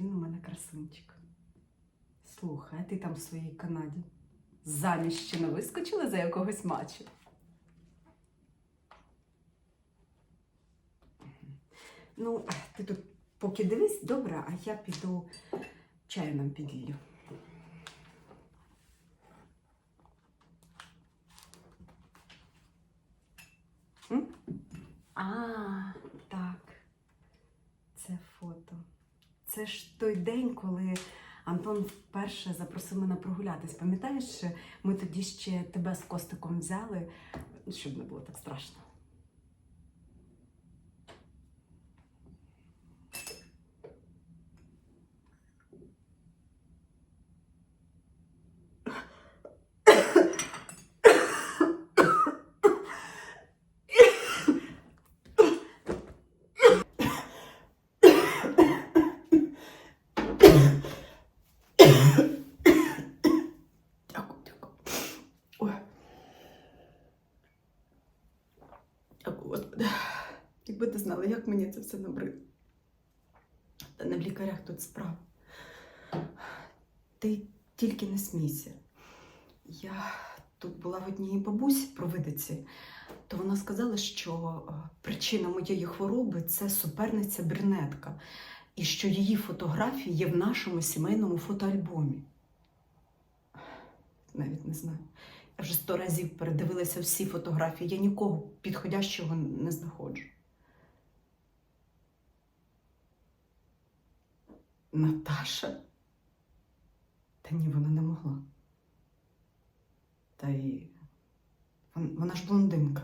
він у мене красунчик. Слухай, а ти там в своїй Канаді заміж ще не вискочила за якогось матчу? Ну, ти тут поки дивись, добре, а я піду чаю нам підлію. А, так. Це фото. Це ж той день, коли Антон вперше запросив мене прогулятись. Пам'ятаєш, ми тоді ще тебе з Костиком взяли, щоб не було так страшно. Господи. Якби ти знала, як мені це все набридло. Та не в лікарях тут справа. Ти тільки не смійся. Я тут була в одній бабусі провидиці, то вона сказала, що е, причина моєї хвороби це суперниця брюнетка, і що її фотографії є в нашому сімейному фотоальбомі. Навіть не знаю. Я вже сто разів передивилася всі фотографії. Я нікого підходящого не знаходжу. Наташа? Та ні, вона не могла. Та й вона ж блондинка.